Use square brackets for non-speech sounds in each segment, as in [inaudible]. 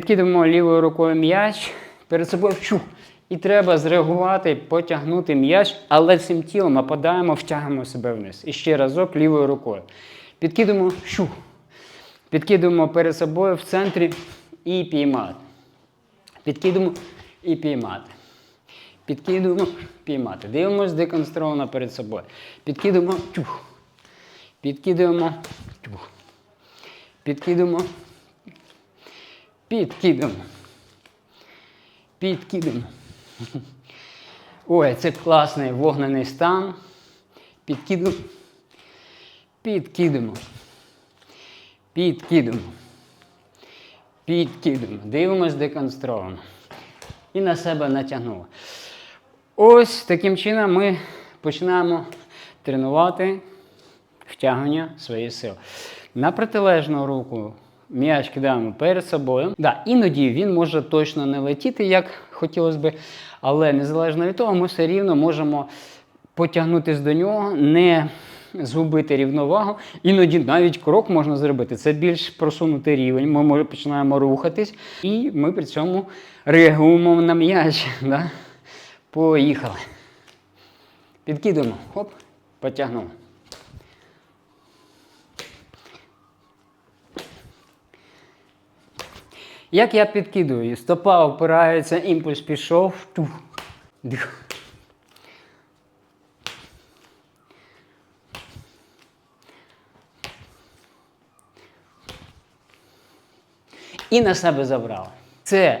Підкидуємо лівою рукою м'яч, перед собою чух. І треба зреагувати, потягнути м'яч, але цим тілом нападаємо, втягуємо себе вниз. І ще разок лівою рукою. Підкидуємо щух. Підкидуємо перед собою в центрі і піймати. Підкидуємо і піймати. Підкидуємо, піймати. Дивимось деконстровано перед собою. Підкидуємо тюх. Підкидуємо тюх. Підкидуємо. Підкидуємо. Підкидуємо. Ой, це класний вогнений стан. Підкидуємо. Підкидуємо. Підкидуємо. Підкидуємо. Дивимось деконстровано. І на себе натягнули. Ось таким чином ми починаємо тренувати втягнення своєї сили. На протилежну руку м'яч кидаємо перед собою. Да, іноді він може точно не летіти, як хотілося би, але незалежно від того, ми все рівно можемо потягнутися до нього, не згубити рівновагу. Іноді навіть крок можна зробити. Це більш просунутий рівень. Ми починаємо рухатись, і ми при цьому реагуємо на м'яч. [laughs] Да? Поїхали. Підкидуємо. Хоп, потягнули. Як я підкидую, стопа опирається, імпульс пішов. І на себе забрали. Це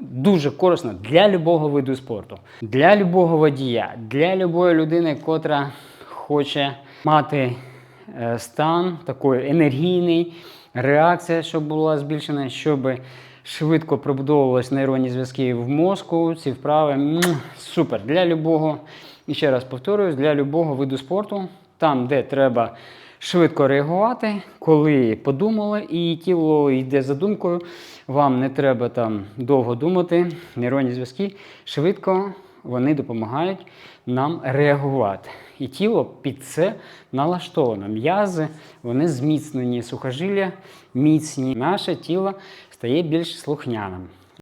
дуже корисно для любого виду спорту, для любого водія, для любої людини, котра хоче мати е, стан такий енергійний, реакція, щоб була збільшена, щоб швидко пробудовувалися нейронні зв'язки в мозку. Ці вправи м, супер для любого. І ще раз повторюю, для любого виду спорту, там, де треба швидко реагувати, коли подумали, і тіло йде за думкою. Вам не треба там довго думати. Нейронні зв'язки швидко вони допомагають нам реагувати. І тіло під це налаштовано. М'язи, вони зміцнені, сухожилля міцні. Наше тіло стає більш слухняним.